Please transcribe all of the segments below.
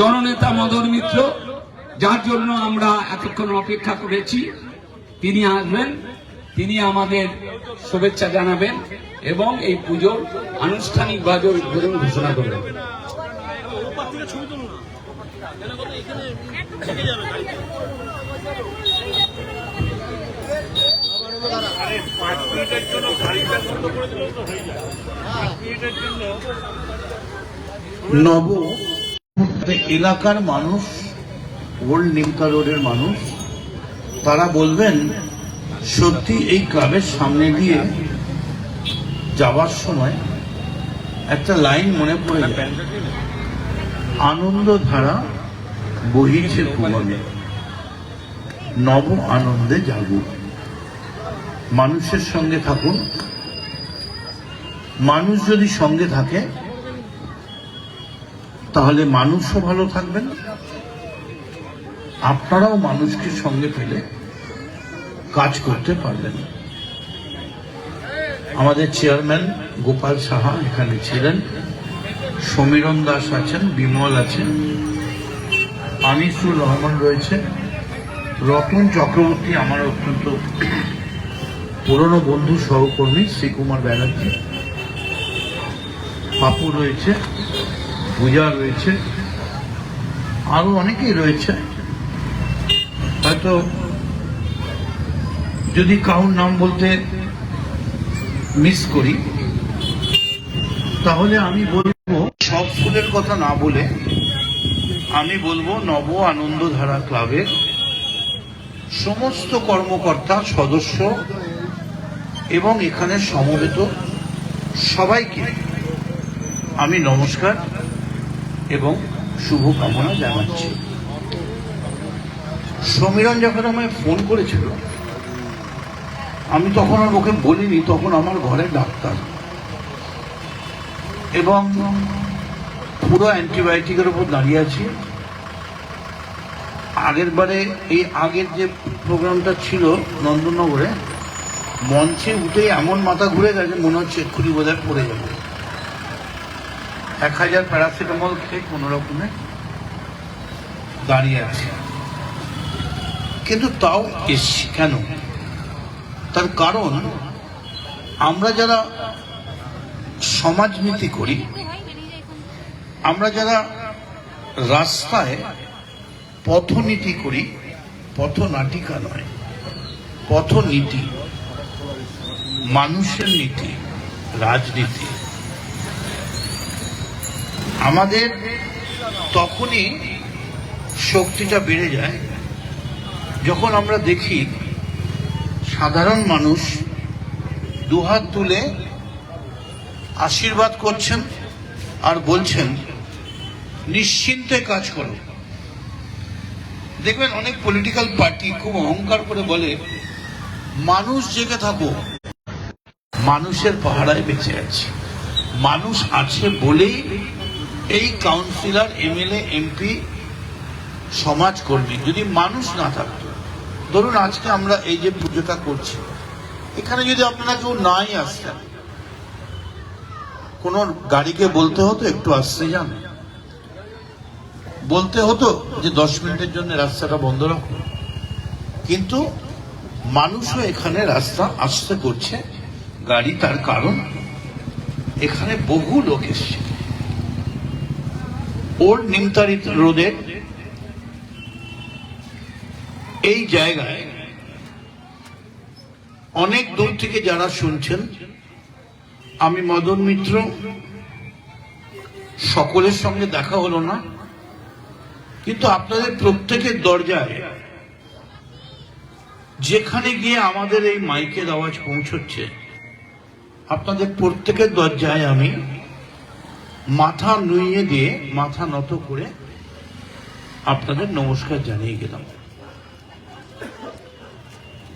জননেতা মদন মিত্র, যার জন্য আমরা এতক্ষণ অপেক্ষা করেছি। তিনি আসবেন, তিনি আমাদের শুভেচ্ছা জানাবেন এবং এই পুজোর আনুষ্ঠানিকভাবে উদ্বোধন ঘোষণা করবেন। নব এলাকার মানুষ, ওল্ড নিমকা রোডের মানুষ, তারা বলবেন, সত্যি এই ক্লাবের সামনে দিয়ে যাওয়ার সময় একটা লাইন মনে পড়ে আনন্দ ধারা বহিছে ভুবনে, নব আনন্দে জাগুক মানুষের সঙ্গে থাকুন। মানুষ যদি সঙ্গে থাকে তাহলে মানুষও ভালো থাকবেন। আপনারাও মানুষকে সঙ্গে পেলে কাজ করতে পারবেন। আমাদের চেয়ারম্যান গোপাল সাহা এখানে ছিলেন। সমীরণ দাস আছেন, বিমল আছেন। আনিসুর রহমান রয়েছে। রতন চক্রবর্তী আমার অত্যন্ত পুরনো বন্ধু, সহকর্মী শ্রীকুমার ব্যানার্জি। পাপু রয়েছে। পূজা রয়েছে। আরও অনেকেই রয়েছে। হয়তো যদি কারোর নাম বলতে মিস করি, তাহলে আমি বলব, সব ফুলের কথা না বলে আমি বলব নব আনন্দধারা ক্লাবের সমস্ত কর্মকর্তা, সদস্য এবং এখানে সমবেত সবাইকে আমি নমস্কার। এবং শুভকামনা জানাচ্ছি। সমীরণ যখন আমায় ফোন করেছিল, আমি তখন আর ওকে বলিনি, তখন আমার ঘরে ডাক্তার। এবং পুরো অ্যান্টিবায়োটিকের উপর দাঁড়িয়ে আছি। আগের বারে এই আগের যে প্রোগ্রামটা ছিল নন্দননগরে মঞ্চে উঠে এমন মাথা ঘুরে গেছে, মনে হচ্ছে এক্ষুনি বোধহয় পড়ে যাবে। এক হাজার প্যারাসিটামল খেয়ে কোনো রকমে দাঁড়িয়ে আছে। কিন্তু তাও এসছি। কেন? তার কারণ, আমরা যারা সমাজনীতি করি, আমরা যারা রাস্তায় পথনীতি করি, পথনাটিকা নয়, পথনীতি মানুষের নীতি, রাজনীতি। আমাদের তখনই শক্তিটা বেড়ে যায় যখন আমরা দেখি সাধারণ মানুষ দুহাত তুলে আশীর্বাদ করছেন আর বলছেন, নিশ্চিন্তে কাজ করো। দেখবেন অনেক পলিটিক্যাল পার্টি খুব অহংকার করে বলে, মানুষ জেগে থাকো। মানুষের পাহারায় বেঁচে আছে। মানুষ আছে বলেই এই কাউন্সিলর এমএলএ এমপি সমাজকর্মী যদি মানুষ না থাকতো। ধরুন আজকে আমরা এই যে পুজোটা করছি, এখানে যদি আপনারা কেউ নাই আসতেন, কোন গাড়িকে বলতে হতো, একটু আসতে যান। বলতে হতো যে দশ মিনিটের জন্য রাস্তাটা বন্ধ রাখো কিন্তু মানুষও এখানে রাস্তা আসতে করছে, গাড়ি তার কারণ। এখানে বহু লোক এসছে। ওল্ড নিমতারি রোডের এই জায়গায় অনেক দূর থেকে যারা শুনছেন, আমি মদন মিত্র সকলের সঙ্গে দেখা হলো না, কিন্তু আপনাদের প্রত্যেকের দরজায় যেখানে গিয়ে আমাদের এই মাইকের আওয়াজ পৌঁছচ্ছে, আপনাদের প্রত্যেকের দরজায় আমি মাথা নুইয়ে দিয়ে মাথা নত করে আপনাদের নমস্কার জানিয়ে গেলাম।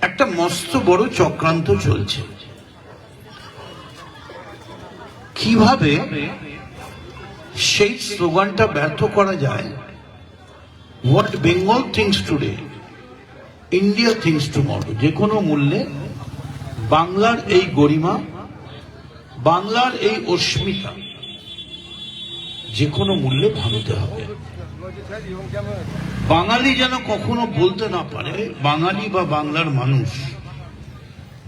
একটা মস্ত বড় চক্রান্ত চলছে। কীভাবে সেই স্লোগানটা ব্যর্থ করা যায়? What Bengal thinks today India thinks tomorrow যে কোনো মূল্যে বাংলার এই গরিমা, বাংলার এই অস্মিতা। যে কোনো মূল্যে ভাঙতে হবে। বাঙালি যেন কখনো বলতে না পারে, বাঙালি বা বাংলার মানুষ,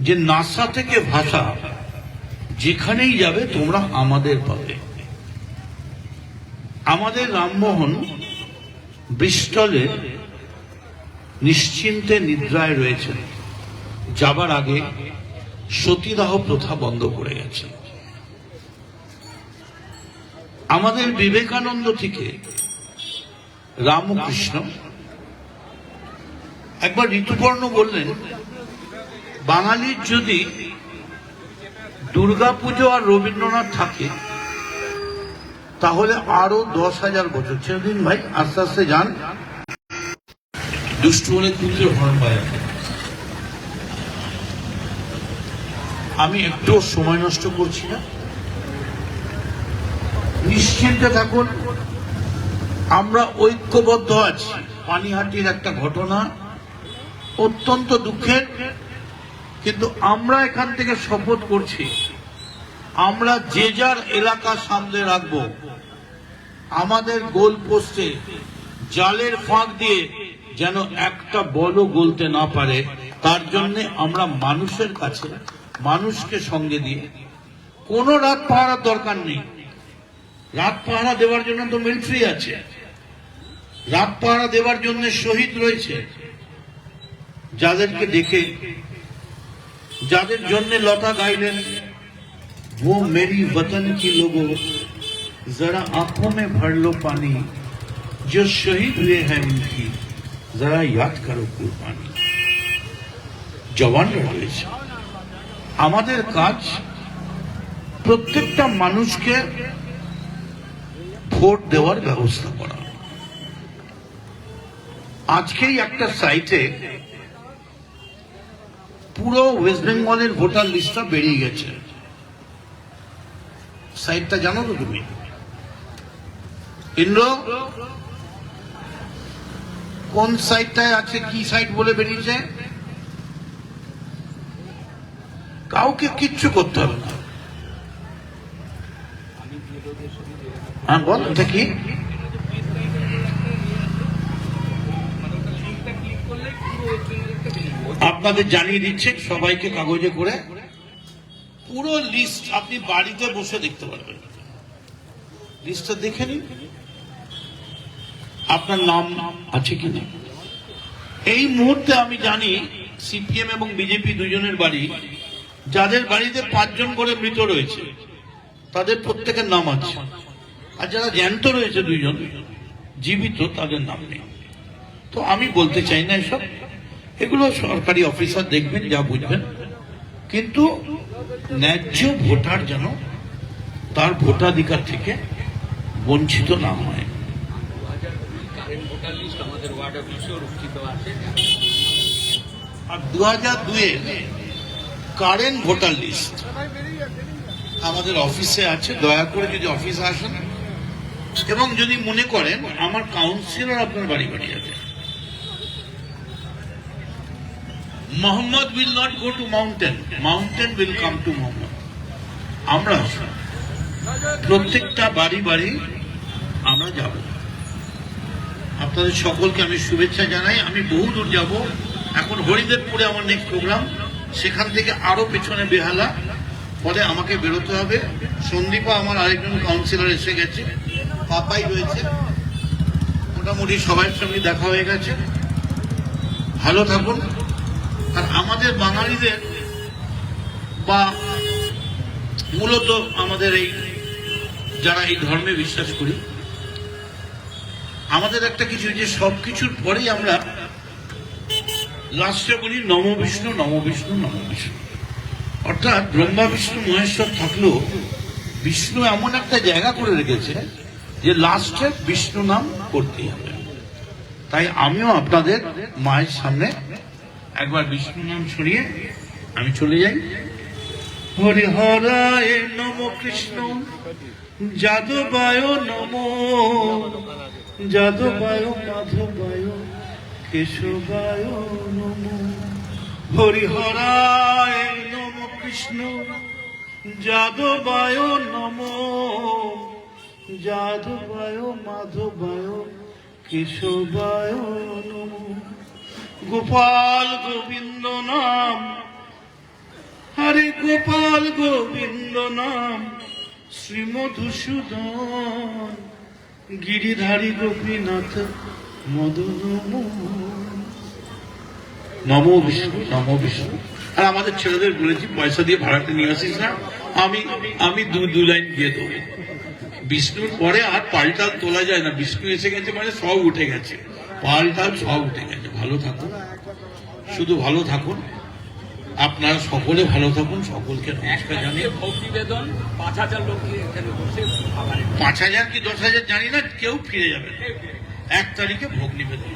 যে নাসা থেকে ভাষা যেখানেই যাবে তোমরা আমাদের পাবে। আমাদের রামমোহন ব্রিস্টলে নিশ্চিন্তে নিদ্রায় রয়েছেন। যাবার আগে সতীদাহ প্রথা বন্ধ করে গেছে আমাদের বিবেকানন্দ থেকে রামকৃষ্ণ একবার ঋতুপর্ণ বললেন, বাঙালির যদি দুর্গাপুজো আর রবীন্দ্রনাথ থাকে, তাহলে আরও দশ হাজার বছর। ছেড়ে দিন ভাই, আস্তে আস্তে যান। দুষ্টু হলে কুকুরের হরণ পায় আমি একটু সময় নষ্ট করছি না। নিশ্চিন্তে থাকুন। আমরা ঐক্যবদ্ধ আছি। পানিহাটির একটা ঘটনা অত্যন্ত দুঃখের, কিন্তু আমরা এখান থেকে শপথ করছি, আমরা যে যার এলাকা সামনে রাখব। আমাদের গোল পোস্টে জালের ফাঁক দিয়ে যেন একটা বলও গলতে না পারে, তার জন্য আমরা মানুষের কাছে, মানুষকে সঙ্গে দিয়ে কোনো রাত পাহারার দরকার নেই। রাত পাহারা দেওয়ার জন্য তো মিলিটারি আছে রাত পাহারা দেওয়ার জন্য শহীদ রয়েছে যাদেরকে দেখে যাদের জন্য লতা গাইলেন वो मेरी वतन की लोगों जरा आंखों में भर लो पानी जो शहीद हुए हैं उनकी जरा याद करो कुर्बानी জওয়ানরা রয়েছে আমাদের কাজ প্রত্যেকটা মানুষকে ভোট দেওয়ার ব্যবস্থা করা। আজকেই একটা সাইটে পুরো ওয়েস্ট বেঙ্গলের ভোটার লিস্টটা বেরিয়ে গেছে। সাইটটা জানো তো তুমি? ইন্দ্র, কোন সাইটটায় আছে, কি সাইট বলে বেরিয়েছে? কাউকে কিচ্ছু করতে হবে না। হ্যাঁ বল, এটা কি? আপনাদের জানিয়ে দিচ্ছে, সবাইকে কাগজে করে। পুরো লিস্ট আপনি বাড়িতে বসে দেখতে পারবেন। লিস্টটা দেখে নিন। আপনার নাম আছে কি না? এই মুহূর্তে আমি জানি সিপিএম এবং বিজেপি দুজনের বাড়ি, যাদের বাড়িতে পাঁচজন করে মৃত রয়েছে। তাদের প্রত্যেকের নাম আছে। আর যারা জ্যান্ত রয়েছে দুইজন, জীবিত, তাদের নাম নেই। তো আমি বলতে চাই না এসব। এগুলো সরকারি অফিসার দেখবেন, যা বুঝবেন। কিন্তু ন্যায্য ভোটার যেন তার ভোটাধিকার থেকে বঞ্চিত না হয়। আর দু হাজার দুয়ে কারেন্ট ভোটার লিস্ট আমাদের অফিসে আছে, দয়া করে যদি অফিসে আসেন। এবং যদি মনে করেন, আমার কাউন্সিলর আপনার বাড়ি বাড়ি যাবে Mohammed will not go to mountain mountain will come to Mohammed আমরা প্রত্যেকটা বাড়ি বাড়ি আমরা যাব। আপনাদের সকলকে আমি শুভেচ্ছা জানাই। আমি বহু দূর যাব। এখন হরিদেবপুরে আমার নেক্সট প্রোগ্রাম সেখান থেকে আরও পেছনে বেহালা। পরে আমাকে বেরোতে হবে। সন্দীপা আমার আরেকজন কাউন্সিলর এসে গেছে। পাপাই রয়েছে। মোটামুটি সবার সঙ্গে দেখা হয়ে গেছে। ভালো থাকুন। আর আমাদের বাঙালিদের বা মূলত আমাদের এই যারা এই ধর্মে বিশ্বাস করি, আমাদের একটা কিছু যে সব কিছুর পরেই আমরা লাস্টে বলি নম বিষ্ণু নম বিষ্ণু নম বিষ্ণু। অর্থাৎ ব্রহ্মা, বিষ্ণু, মহেশ্বর থাকলেও বিষ্ণু এমন একটা জায়গা করে রেখেছে যে লাস্টে বিষ্ণু নাম করতেই হবে। তাই আমিও আপনাদের মায়ের সামনে একবার বিষ্ণু নাম ছড়িয়ে আমি চলে যাই। হরিহরায় নম কৃষ্ণ, যাদবায় নম, যাদবায় মাধবায়, কেশবায় নম। হরিহরায় কৃষ্ণ, যাদবায় নম, যাদবায় মাধবায় কেশবায় নমঃ। গোপাল গোবিন্দ নাম, হরে গোপাল গোবিন্দ নাম শ্রীমধুসূদন গিরিধারী গোপীনাথ মদন নম বিষ্ণু নম বিষ্ণু আর আমাদের ছেলেদের বলেছি পয়সা দিয়ে ভাড়াটা নিয়ে আসিস না। আমি আমি দু দু লাইন দিয়ে দেবো। বিষ্ণুর পরে আর পাল্টাল তোলা যায় না। বিষ্ণু এসে গেছে মানে সব উঠে গেছে। পাল্টাল সব উঠে গেছে। ভালো থাকুন। শুধু ভালো থাকুন। আপনারা সকলে ভালো থাকুন। সকলকে নমস্কার জানিয়ে পাঁচ হাজার লোক পাঁচ হাজার কি দশ হাজার? জানি না। কেউ ফিরে যাবে। এক তারিখে ভোগ নিবেদন।